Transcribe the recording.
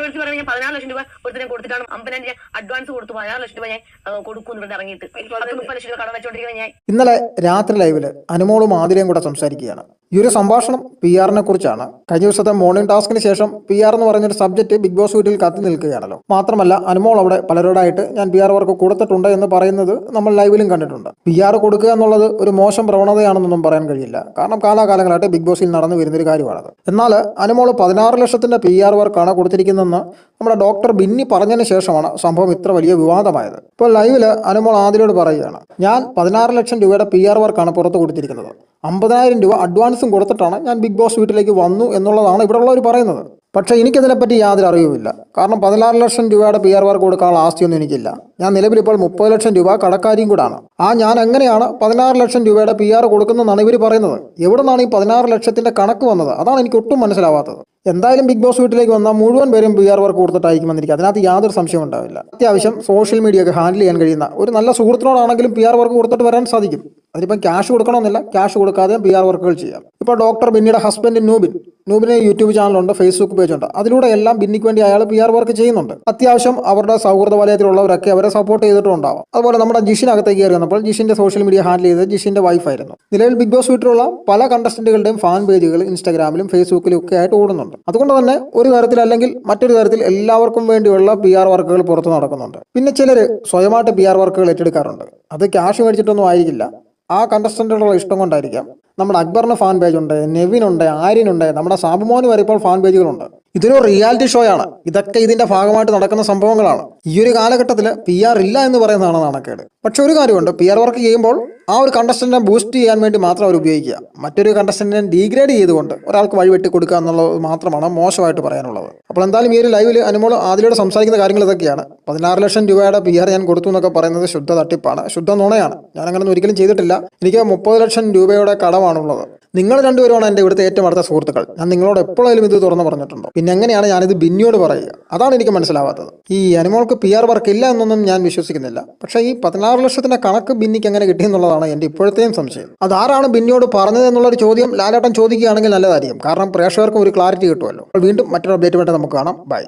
വിളിച്ച് പറഞ്ഞാൽ ഞാൻ പതിനാറ് ലക്ഷം രൂപ ഒരുത്തിനെ കൊടുത്തിട്ടാണ് അമ്പതിനായിരം ഞാൻ അഡ്വാൻസ് കൊടുത്തു പതിനാറ് ലക്ഷം രൂപ ഞാൻ കൊടുക്കും ഇവിടെ ഇറങ്ങിയിട്ട് പത്ത് മുപ്പത് ലക്ഷം രൂപ കടം വെച്ചോണ്ടിരിക്കുന്ന ഞാൻ. ഇന്നലെ രാത്രി ലൈവിൽ അനുമോളും ആതിരയും കൂടെ സംസാരിക്കുകയാണ്. ഈ ഒരു സംഭാഷണം പി ആറിനെ കുറിച്ചാണ്. കഴിഞ്ഞ ദിവസത്തെ മോർണിംഗ് ടാസ്കിന് ശേഷം പി ആർ എന്ന് പറഞ്ഞൊരു സബ്ജക്റ്റ് ബിഗ് ബോസ് വീട്ടിൽ കത്തി നിൽക്കുകയാണല്ലോ. മാത്രമല്ല അനുമോൾ അവിടെ പലരോടായിട്ട് ഞാൻ പി ആർ വർക്ക് കൊടുത്തിട്ടുണ്ട് എന്ന് പറയുന്നത് നമ്മൾ ലൈവിലും കണ്ടിട്ടുണ്ട്. പി ആർ കൊടുക്കുക എന്നുള്ളത് ഒരു മോശം പ്രവണതയാണെന്നൊന്നും പറയാൻ കഴിയില്ല. കാരണം കാലാകാലങ്ങളായിട്ട് ബിഗ് ബോസിൽ നടന്നു വരുന്നൊരു കാര്യമാണത്. എന്നാൽ അനുമോൾ പതിനാറ് ലക്ഷത്തിന്റെ പി ആർ വർക്കാണ് കൊടുത്തിരിക്കുന്നതെന്ന് നമ്മുടെ ഡോക്ടർ ബിന്നി പറഞ്ഞതിന് ശേഷമാണ് സംഭവം ഇത്ര വലിയ വിവാദമായത്. ഇപ്പോൾ ലൈവിൽ അനുമോൾ ആദിലോട് പറയുകയാണ് ഞാൻ പതിനാറ് ലക്ഷം രൂപയുടെ പി ആർ വർക്കാണ് പുറത്ത് കൊടുത്തിരിക്കുന്നത്. അമ്പതിനായിരം രൂപ അഡ്വാൻസും കൊടുത്തിട്ടാണ് ഞാൻ ബിഗ് ബോസ് വീട്ടിലേക്ക് വന്നു എന്നുള്ളതാണ് ഇവിടെ ഉള്ളവർ പറയുന്നത്. പക്ഷേ എനിക്കതിനെപ്പറ്റി യാതൊരു അറിവുമില്ല. കാരണം പതിനാറ് ലക്ഷം രൂപയുടെ പി ആർ വർക്ക് കൊടുക്കാനുള്ള ആസ്തിയൊന്നും എനിക്കില്ല. ഞാൻ നിലവിൽ ഇപ്പോൾ മുപ്പത് ലക്ഷം രൂപ കടക്കാരിയും കൂടാണ്. ആ ഞാൻ എങ്ങനെയാണ് പതിനാറ് ലക്ഷം രൂപയുടെ പി ആർ കൊടുക്കുന്നതെന്നാണ് ഇവർ പറയുന്നത്? എവിടെ നിന്നാണ് ഈ പതിനാറ് ലക്ഷത്തിന്റെ കണക്ക് വന്നത്? അതാണ് എനിക്ക് ഒട്ടും മനസ്സിലാവാത്തത്. എന്തായാലും ബിഗ് ബോസ് വീട്ടിലേക്ക് വന്നാൽ മുഴുവൻ പേരും പി ആർ വർക്ക് കൊടുത്തിട്ടായിരിക്കും എനിക്ക് അതിനകത്ത് യാതൊരു സംശയം ഉണ്ടാവില്ല. അത്യാവശ്യം സോഷ്യൽ മീഡിയ ഒക്കെ ഹാൻഡിൽ ചെയ്യാൻ കഴിയുന്ന ഒരു നല്ല സുഹൃത്തിനോടാണെങ്കിലും പി ആർ വർക്ക് കൊടുത്തിട്ട് വരാൻ സാധിക്കും. അതിനിപ്പം ക്യാഷ് കൊടുക്കണമെന്നില്ല. ക്യാഷ് കൊടുക്കാതെ പി ആർ വർക്കുകൾ ചെയ്യാം. ഇപ്പോൾ ഡോക്ടർ ബിന്നിയുടെ ഹസ്ബൻഡ് നൂബിൻ. നൂബിന് യൂട്യൂബ് ചാനലുണ്ട് ഫേസ്ബുക്ക് പേജ് ഉണ്ട്. അതിലൂടെ എല്ലാം ബിന്നിക്ക് വേണ്ടി അയാൾ പി ആർ വർക്ക് ചെയ്യുന്നുണ്ട്. അത്യാവശ്യം അവരുടെ സൗഹൃദ വലയത്തിലുള്ളവരൊക്കെ അവരെ സപ്പോർട്ട് ചെയ്തിട്ടുണ്ടാവും. അതുപോലെ നമ്മുടെ ജിഷിനകത്തേക്ക് കയറി വന്നപ്പോൾ ജിഷിന്റെ സോഷ്യൽ മീഡിയ ഹാൻഡിൽ ചെയ്തത് ജിഷിന്റെ വൈഫായിരുന്നു നിലവിൽ ബിഗ് ബോസ് വീട്ടിലുള്ള പല കണ്ടസ്റ്റന്റുകളുടെയും ഫാൻ പേജുകൾ ഇൻസ്റ്റാഗ്രാമിലും ഫേസ്ബുക്കിലും ഒക്കെ ആയിട്ട് ഓടുന്നുണ്ട്. അതുകൊണ്ട് തന്നെ ഒരു തരത്തിൽ അല്ലെങ്കിൽ മറ്റൊരു തരത്തിൽ എല്ലാവർക്കും വേണ്ടിയുള്ള പി ആർ വർക്കുകൾ പുറത്തു നടക്കുന്നുണ്ട്. പിന്നെ ചിലർ സ്വയമായിട്ട് പി ആർ വർക്കുകൾ ഏറ്റെടുക്കാറുണ്ട്. അത് ക്യാഷ് മേടിച്ചിട്ടൊന്നും ആയിരിക്കില്ല. ആ കണ്ടസ്റ്റന്റുള്ള ഇഷ്ടം കൊണ്ടായിരിക്കാം. നമ്മുടെ അക്ബറിന് ഫാൻ പേജ് ഉണ്ട് നെവിനുണ്ട് ആര്യനുണ്ട് നമ്മുടെ സാബുമോന് വരെ ഇപ്പോൾ ഫാൻ പേജുകളുണ്ട് ഇതൊരു റിയാലിറ്റി ഷോ ആണ്. ഇതൊക്കെ ഇതിന്റെ ഭാഗമായിട്ട് നടക്കുന്ന സംഭവങ്ങളാണ്. ഈ ഒരു കാലഘട്ടത്തിൽ പി ആർ ഇല്ല എന്ന് പറയുന്നതാണ് നാണക്കേട്. പക്ഷെ ഒരു കാര്യമുണ്ട്. പി ആർ വർക്ക് ചെയ്യുമ്പോൾ ആ ഒരു കണ്ടസ്റ്റന്റിനെ ബൂസ്റ്റ് ചെയ്യാൻ വേണ്ടി മാത്രം അവർ ഉപയോഗിക്കുക. മറ്റൊരു കണ്ടസ്റ്റന്റിനെ ഡീഗ്രേഡ് ചെയ്തുകൊണ്ട് ഒരാൾക്ക് വഴിവെട്ടി കൊടുക്കുക എന്നുള്ളത് മാത്രമാണ് മോശമായിട്ട് പറയാനുള്ളത്. അപ്പോൾ എന്തായാലും ഈ ഒരു ലൈവിൽ അനുമോൾ ആദിലൂടെ സംസാരിക്കുന്ന കാര്യങ്ങൾ ഇതൊക്കെയാണ്. പതിനാറ് ലക്ഷം രൂപയുടെ പി ആർ ഞാൻ കൊടുത്തു എന്നൊക്കെ പറയുന്നത് ശുദ്ധ തട്ടിപ്പാണ്. ശുദ്ധ നുണയാണ്. ഞാൻ അങ്ങനെ ഒരിക്കലും ചെയ്തിട്ടില്ല. എനിക്ക് മുപ്പത് ലക്ഷം രൂപയുടെ കടമാണുള്ളത്. നിങ്ങൾ രണ്ടുപേരുമാണ് എന്റെ ഇവിടുത്തെ ഏറ്റവും അടുത്ത സുഹൃത്തുക്കൾ. ഞാൻ നിങ്ങളോട് എപ്പോഴായാലും ഇത് തുറന്നു പറഞ്ഞിട്ടുണ്ടോ? പിന്നെ എങ്ങനെയാണ് ഞാനിത് ബിന്നിയോട് പറയുക? അതാണ് എനിക്ക് മനസ്സിലാവാത്തത്. ഈ അനിമോൾക്ക് പി ആർ വർക്ക് ഇല്ല എന്നൊന്നും ഞാൻ വിശ്വസിക്കുന്നില്ല. പക്ഷേ ഈ പതിനാറ് ലക്ഷത്തിന്റെ കണക്ക് ബിന്നിക്ക് എങ്ങനെ കിട്ടിയെന്നുള്ളതാണ് എന്റെ ഇപ്പോഴത്തെയും സംശയം. അതാരാണ് ബിന്നിയോട് പറഞ്ഞത് എന്നുള്ളൊരു ചോദ്യം ലാലേട്ടൻ ചോദിക്കുകയാണെങ്കിൽ നല്ലതായിരിക്കും കാരണം പ്രേക്ഷകർക്കും ഒരു ക്ലാരിറ്റി കിട്ടുമല്ലോ. വീണ്ടും മറ്റൊരു അപ്ഡേറ്റ് വേണ്ടി നമുക്ക് കാണാം. ബൈ